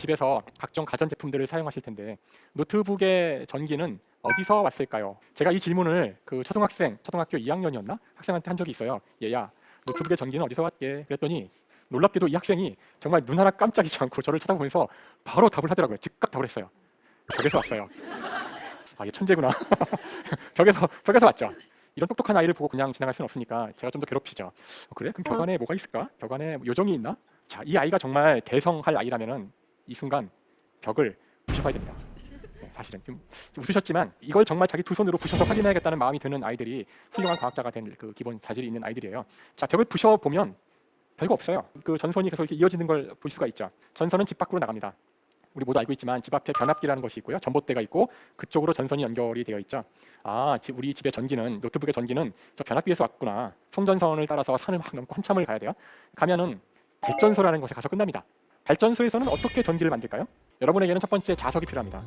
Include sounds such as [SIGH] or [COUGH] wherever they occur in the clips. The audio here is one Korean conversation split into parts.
집에서 각종 가전 제품들을 사용하실 텐데 노트북의 전기는 어디서 왔을까요? 제가 이 질문을 그 초등학생, 초등학교 2학년이었나 학생한테 한 적이 있어요. 얘야, 노트북의 전기는 어디서 왔게? 그랬더니 놀랍게도 이 학생이 정말 눈 하나 깜짝이지 않고 저를 쳐다보면서 바로 답을 하더라고요. 즉각 답을 했어요. 벽에서 왔어요. 아, 얘 천재구나. [LAUGHS] 벽에서 벽에서 왔죠. 이런 똑똑한 아이를 보고 그냥 지나갈 수는 없으니까 제가 좀 더 괴롭히죠. 어, 그래? 그럼 벽 안에 뭐가 있을까? 벽 안에 요정이 있나? 자, 이 아이가 정말 대성할 아이라면은 이 순간 벽을 부셔봐야 됩니다. 네, 사실은 좀, 좀 웃으셨지만 이걸 정말 자기 두 손으로 부셔서 확인해야겠다는 마음이 드는 아이들이 훌륭한 과학자가 된 그 기본 자질이 있는 아이들이에요. 자, 벽을 부셔 보면 별거 없어요. 그 전선이 계속 이렇게 이어지는 걸 볼 수가 있죠. 전선은 집 밖으로 나갑니다. 우리 모두 알고 있지만 집 앞에 변압기라는 것이 있고요. 전봇대가 있고 그쪽으로 전선이 연결이 되어 있죠. 아, 지- 우리 집의 전기는 노트북의 전기는 저 변압기에서 왔구나. 송전선을 따라서 산을 막 넘고 한참을 가야 돼요. 가면은 발전소라는 곳에 가서 끝납니다. 발전소에서는 어떻게 전기를 만들까요? 여러분에게는 첫 번째 자석이 필요합니다.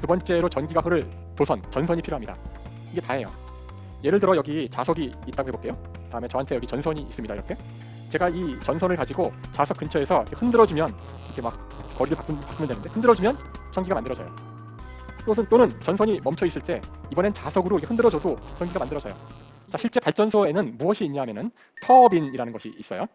두 번째로 전기가 흐를 도선, 전선이 필요합니다. 이게 다예요. 예를 들어 여기 자석이 있다고 해볼게요. 다음에 저한테 여기 전선이 있습니다. 이렇게 제가 이 전선을 가지고 자석 근처에서 이렇게 흔들어주면 이렇게 막 거리를 바꾸면, 바꾸면 되는데 흔들어주면 전기가 만들어져요. 또는, 또는 전선이 멈춰 있을 때 이번엔 자석으로 이렇게 흔들어줘도 전기가 만들어져요. 자 실제 발전소에는 무엇이 있냐면은 터빈이라는 것이 있어요.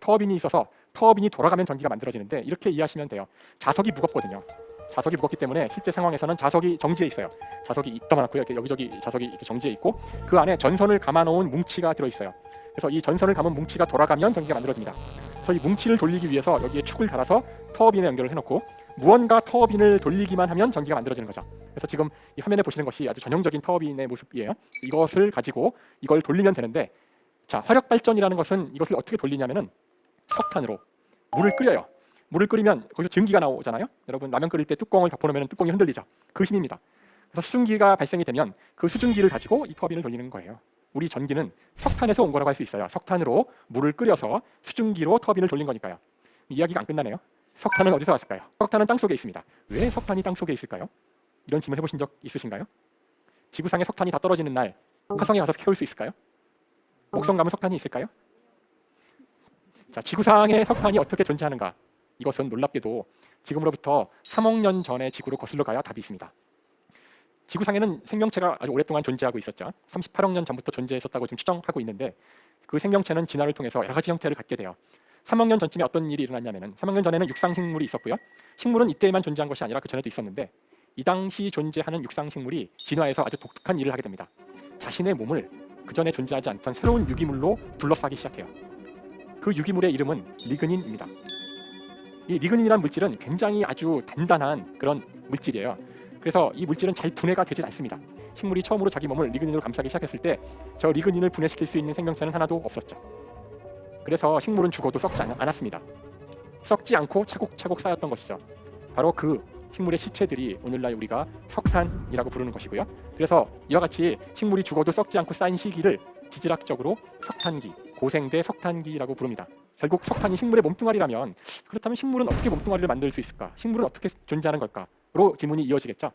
터빈이 있어서 터빈이 돌아가면 전기가 만들어지는데 이렇게 이해하시면 돼요. 자석이 무겁거든요. 자석이 무겁기 때문에 실제 상황에서는 자석이 정지해 있어요. 자석이 이따만하고요. 이렇게 여기저기 자석이 이렇게 정지해 있고 그 안에 전선을 감아놓은 뭉치가 들어 있어요. 그래서 이 전선을 감은 뭉치가 돌아가면 전기가 만들어집니다. 그래서 이 뭉치를 돌리기 위해서 여기에 축을 달아서 터빈에 연결을 해놓고 무언가 터빈을 돌리기만 하면 전기가 만들어지는 거죠. 그래서 지금 이 화면에 보시는 것이 아주 전형적인 터빈의 모습이에요. 이것을 가지고 이걸 돌리면 되는데 자 화력 발전이라는 것은 이것을 어떻게 돌리냐면은 석탄으로 물을 끓여요. 물을 끓이면 거기서 증기가 나오잖아요. 여러분 라면 끓일 때 뚜껑을 덮어놓으면 뚜껑이 흔들리죠. 그 힘입니다. 그래서 수증기가 발생이 되면 그 수증기를 가지고 이 터빈을 돌리는 거예요. 우리 전기는 석탄에서 온 거라고 할 수 있어요. 석탄으로 물을 끓여서 수증기로 터빈을 돌린 거니까요. 이야기가 안 끝나네요. 석탄은 어디서 왔을까요? 석탄은 땅 속에 있습니다. 왜 석탄이 땅 속에 있을까요? 이런 질문 해보신 적 있으신가요? 지구상에 석탄이 다 떨어지는 날 화성에 가서 캐올 수 있을까요? 목성 가면 석탄이 있을까요? 자, 지구상에 석탄이 어떻게 존재하는가? 이것은 놀랍게도 지금으로부터 3억 년 전의 지구로 거슬러 가야 답이 있습니다. 지구상에는 생명체가 아주 오랫동안 존재하고 있었죠. 38억 년 전부터 존재했었다고 지금 추정하고 있는데 그 생명체는 진화를 통해서 여러 가지 형태를 갖게 돼요. 3억 년 전쯤에 어떤 일이 일어났냐면은 3억 년 전에는 육상 식물이 있었고요. 식물은 이때에만 존재한 것이 아니라 그 전에도 있었는데 이 당시 존재하는 육상 식물이 진화해서 아주 독특한 일을 하게 됩니다. 자신의 몸을 그 전에 존재하지 않던 새로운 유기물로 둘러싸기 시작해요. 그 유기물의 이름은 리그닌입니다. 이 리그닌이라는 물질은 굉장히 아주 단단한 그런 물질이에요. 그래서 이 물질은 잘 분해가 되질 않습니다. 식물이 처음으로 자기 몸을 리그닌으로 감싸기 시작했을 때 저 리그닌을 분해시킬 수 있는 생명체는 하나도 없었죠. 그래서 식물은 죽어도 썩지 않- 않았습니다. 썩지 않고 차곡차곡 쌓였던 것이죠. 바로 그 식물의 시체들이 오늘날 우리가 석탄이라고 부르는 것이고요. 그래서 이와 같이 식물이 죽어도 썩지 않고 쌓인 시기를 지질학적으로 석탄기, 고생대 석탄기라고 부릅니다. 결국 석탄이 식물의 몸뚱아리라면 그렇다면 식물은 어떻게 몸뚱아리를 만들 수 있을까? 식물은 어떻게 존재하는 걸까?로 질문이 이어지겠죠.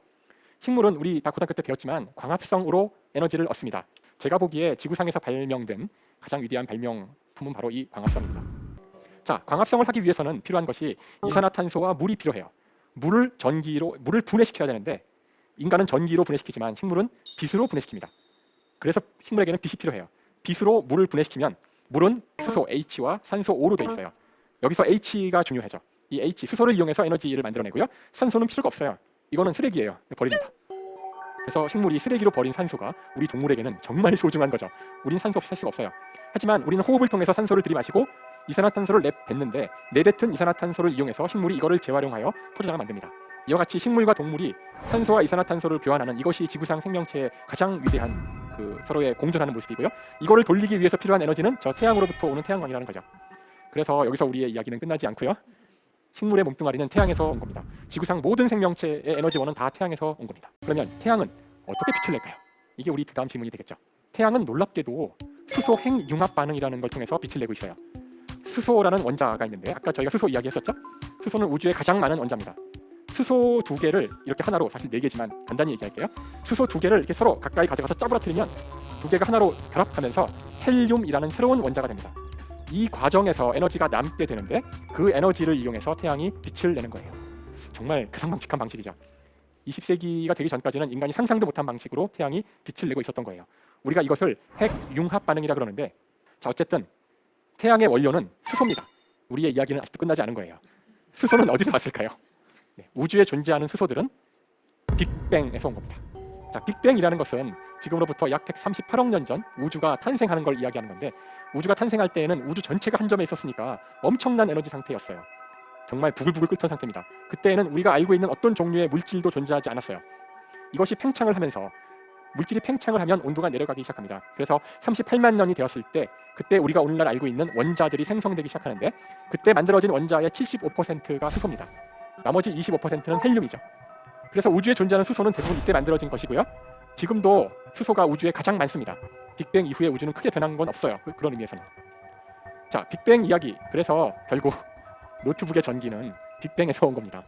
식물은 우리 다 고등학교 때 배웠지만 광합성으로 에너지를 얻습니다. 제가 보기에 지구상에서 발명된 가장 위대한 발명품은 바로 이 광합성입니다. 자, 광합성을 하기 위해서는 필요한 것이 이산화탄소와 물이 필요해요. 물을 전기로 물을 분해시켜야 되는데 인간은 전기로 분해시키지만 식물은 빛으로 분해시킵니다. 그래서 식물에게는 빛이 필요해요. 빛으로 물을 분해시키면 물은 수소 H와 산소 O로 되어 있어요. 여기서 H가 중요하죠. 이 H 수소를 이용해서 에너지를 만들어내고요. 산소는 필요가 없어요. 이거는 쓰레기예요. 버립니다. 그래서 식물이 쓰레기로 버린 산소가 우리 동물에게는 정말 소중한 거죠. 우린 산소 없이 살 수가 없어요. 하지만 우리는 호흡을 통해서 산소를 들이마시고 이산화탄소를 내뱉는데 내뱉은 이산화탄소를 이용해서 식물이 이거를 재활용하여 포도당을 만듭니다. 이와 같이 식물과 동물이 산소와 이산화탄소를 교환하는 이것이 지구상 생명체의 가장 위대한 그 서로의 공존하는 모습이고요. 이거를 돌리기 위해서 필요한 에너지는 저 태양으로부터 오는 태양광이라는 거죠. 그래서 여기서 우리의 이야기는 끝나지 않고요. 식물의 몸뚱아리는 태양에서 온 겁니다. 지구상 모든 생명체의 에너지원은 다 태양에서 온 겁니다. 그러면 태양은 어떻게 빛을 낼까요? 이게 우리 다음 질문이 되겠죠. 태양은 놀랍게도 수소 핵융합 반응이라는 걸 통해서 빛을 내고 있어요. 수소라는 원자가 있는데 아까 저희가 수소 이야기했었죠? 수소는 우주에 가장 많은 원자입니다. 수소 두 개를 이렇게 하나로 사실 네 개지만 간단히 얘기할게요. 수소 두 개를 이렇게 서로 가까이 가져가서 짜부러뜨리면 두 개가 하나로 결합하면서 헬륨이라는 새로운 원자가 됩니다. 이 과정에서 에너지가 남게 되는데 그 에너지를 이용해서 태양이 빛을 내는 거예요. 정말 가상방칙한 방식이죠. 20세기가 되기 전까지는 인간이 상상도 못한 방식으로 태양이 빛을 내고 있었던 거예요. 우리가 이것을 핵 융합 반응이라 그러는데 자 어쨌든 태양의 원료는 수소입니다. 우리의 이야기는 아직도 끝나지 않은 거예요. 수소는 어디서 왔을까요? 네, 우주에 존재하는 수소들은 빅뱅에서 온 겁니다. 자, 빅뱅이라는 것은 지금으로부터 약 138억 년 전 우주가 탄생하는 걸 이야기하는 건데 우주가 탄생할 때에는 우주 전체가 한 점에 있었으니까 엄청난 에너지 상태였어요. 정말 부글부글 끓던 상태입니다. 그때에는 우리가 알고 있는 어떤 종류의 물질도 존재하지 않았어요. 이것이 팽창을 하면서 물질이 팽창을 하면 온도가 내려가기 시작합니다. 그래서 38만 년이 되었을 때 그때 우리가 오늘날 알고 있는 원자들이 생성되기 시작하는데 그때 만들어진 원자의 75%가 수소입니다. 나머지 25%는 헬륨이죠. 그래서 우주에 존재하는 수소는 대부분 이때 만들어진 것이고요. 지금도 수소가 우주에 가장 많습니다. 빅뱅 이후에 우주는 크게 변한 건 없어요. 그- 그런 의미에서는. 자, 빅뱅 이야기. 그래서 결국 노트북의 전기는 빅뱅에서 온 겁니다.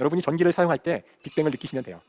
여러분이 전기를 사용할 때 빅뱅을 느끼시면 돼요.